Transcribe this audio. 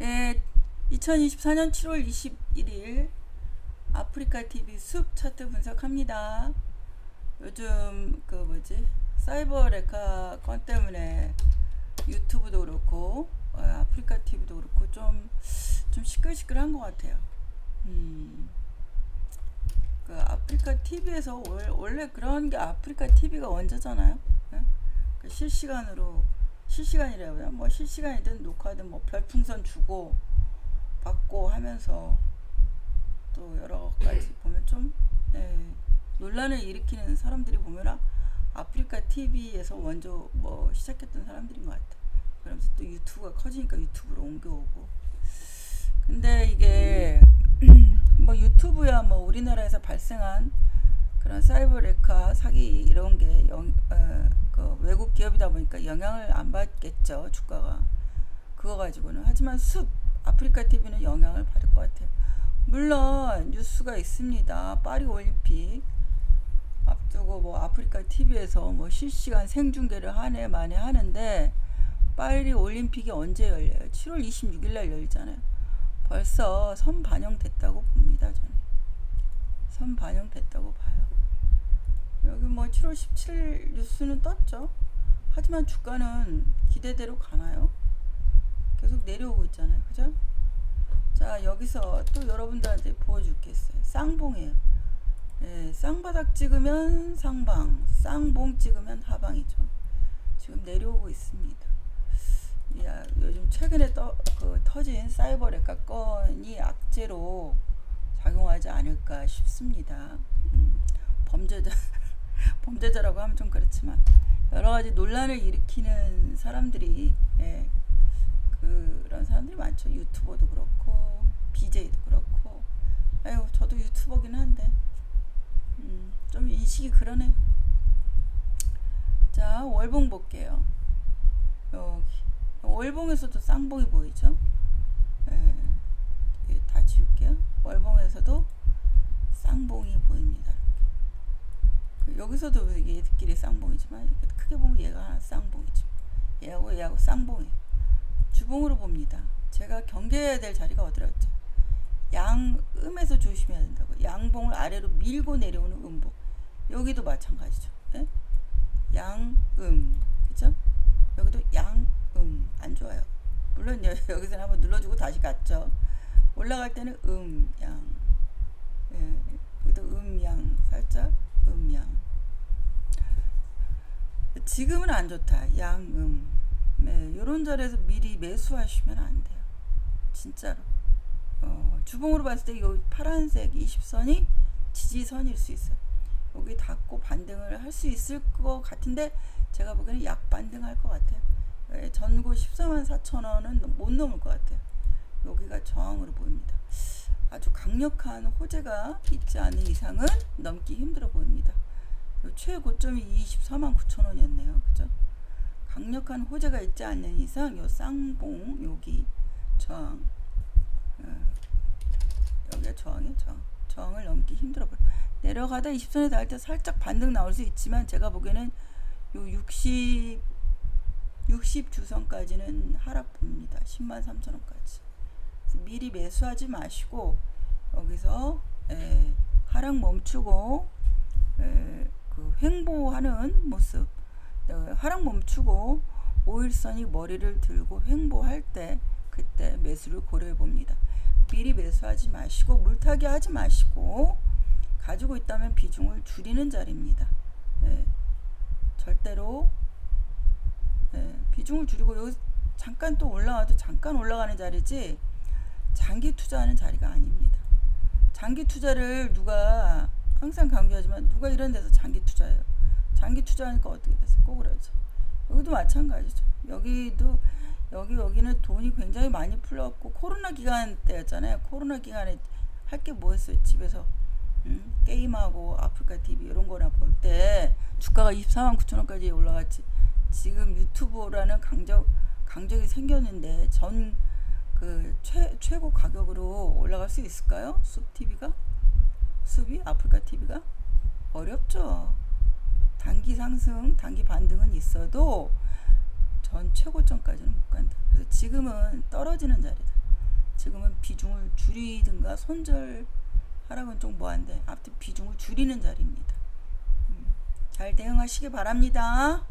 예, 2024년 7월 21일 아프리카 TV 숲 차트 분석합니다. 요즘 그 뭐지 사이버 레카 건 때문에 유튜브도 그렇고 어, 아프리카 TV도 그렇고 좀 좀 시끌시끌한 것 같아요. 음, 그 아프리카 TV에서 원래 그런 게 아프리카 TV가 원조잖아요. 예? 그 실시간으로 실시간이라고요. 뭐 실시간이든 녹화든 뭐 별풍선 주고 받고 하면서 또 여러 가지 보면 좀 예, 논란을 일으키는 사람들이 보면 아, 아프리카 TV에서 먼저 뭐 시작했던 사람들인 것 같아. 그러면서 또 유튜브가 커지니까 유튜브로 옮겨오고. 근데 이게 뭐 유튜브야 뭐 우리나라에서 발생한 그런 사이버 레카 사기 이런 게 영, 어, 그 외국 기업이다 보니까 영향을 안 받겠죠 주가가 그거 가지고는 하지만 숲 아프리카 TV는 영향을 받을 것 같아요. 물론 뉴스가 있습니다. 파리 올림픽 앞두고 뭐 아프리카 TV에서 뭐 실시간 생중계를 한해 만에 하는데 파리 올림픽이 언제 열려요? 7월 26일 날 열리잖아요. 벌써 선 반영됐다고 봅니다. 저는 선 반영됐다고 봐요. 여기 뭐 7월 17일 뉴스는 떴죠. 하지만 주가는 기대대로 가나요? 계속 내려오고 있잖아요. 그죠? 자, 여기서 또 여러분들한테 보여줄겠어요. 쌍봉이에요. 예, 쌍바닥 찍으면 상방, 쌍봉 찍으면 하방이죠. 지금 내려오고 있습니다. 야, 요즘 최근에 떠, 그, 터진 사이버 레카 건이 악재로 작용하지 않을까 싶습니다. 음, 범죄자, 범죄자라고 하면 좀 그렇지만 여러 가지 논란을 일으키는 사람들이 예, 그런 사람들이 많죠. 유튜버도 그렇고 BJ도 그렇고 아유 저도 유튜버긴 한데 음, 좀 인식이 그러네. 자 월봉 볼게요. 여기 월봉에서도 쌍봉이 보이죠? 예, 예, 다 지울게요. 월봉에서도 쌍봉이 보입니다. 그 여기서도 얘들끼리 쌍봉이지만 크게 보면 얘가 하나 쌍봉이죠. 얘하고 얘하고 쌍봉이. 주봉으로 봅니다. 제가 경계해야 될 자리가 어디였죠? 양음에서 조심해야 된다고. 양봉을 아래로 밀고 내려오는 음봉. 여기도 마찬가지죠. 예? 양음. 그죠? 여기도 양음. 안 좋아요. 물론 여기서 한번 눌러주고 다시 갔죠. 올라갈 때는 음, 양. 예, 음, 양. 살짝 음, 양. 지금은 안 좋다. 양, 음. 네, 이런 자리에서 미리 매수하시면 안 돼요. 진짜로. 어, 주봉으로 봤을 때 이 파란색 20선이 지지선일 수 있어요. 여기 닫고 반등을 할 수 있을 것 같은데 제가 보기에는 약 반등할 것 같아요. 예, 전고 14만 4천 원은 못 넘을 것 같아요. 여기가 저항으로 보입니다. 아주 강력한 호재가 있지 않은 이상은 넘기 힘들어 보입니다. 최고점이 24만 9천 원이었네요. 강력한 호재가 있지 않는 이상 요 쌍봉 여기 저항 어, 여기가 저항이에요? 저항. 저항을 넘기 힘들어 버려. 내려가다 20선에 닿을 때 살짝 반등 나올 수 있지만 제가 보기에는 요 60, 60 주선까지는 하락 봅니다. 10만 3천원까지. 미리 매수하지 마시고 여기서 에, 하락 멈추고 에, 그 횡보하는 모습 하락 멈추고 5일선이 머리를 들고 횡보할 때 그때 매수를 고려해 봅니다. 미리 매수하지 마시고 물타기 하지 마시고 가지고 있다면 비중을 줄이는 자리입니다. 예, 절대로 예, 비중을 줄이고 여기 잠깐 또 올라와도 잠깐 올라가는 자리지 장기 투자하는 자리가 아닙니다. 장기 투자를 누가 항상 강조하지만 누가 이런 데서 장기 투자해요. 장기 투자하니까 어떻게 됐어요? 꼬그라져. 여기도 마찬가지죠. 여기도 여기 여기는 돈이 굉장히 많이 풀렸고 코로나 기간 때였잖아요. 코로나 기간에 할 게 뭐였어요? 집에서 음, 게임하고 아프리카 TV 이런 거나 볼 때 주가가 24만 9천 원까지 올라갔지. 지금 유튜브라는 강적 강적이 생겼는데 전 그 최고 가격으로 올라갈 수 있을까요? 숲 TV가 숲이 아프리카 TV가 어렵죠. 단기 상승, 단기 반등은 있어도 전 최고점까지는 못 간다. 그래서 지금은 떨어지는 자리다. 지금은 비중을 줄이든가 손절하라고는 좀 뭐한데 아무튼 비중을 줄이는 자리입니다. 음, 잘 대응하시기 바랍니다.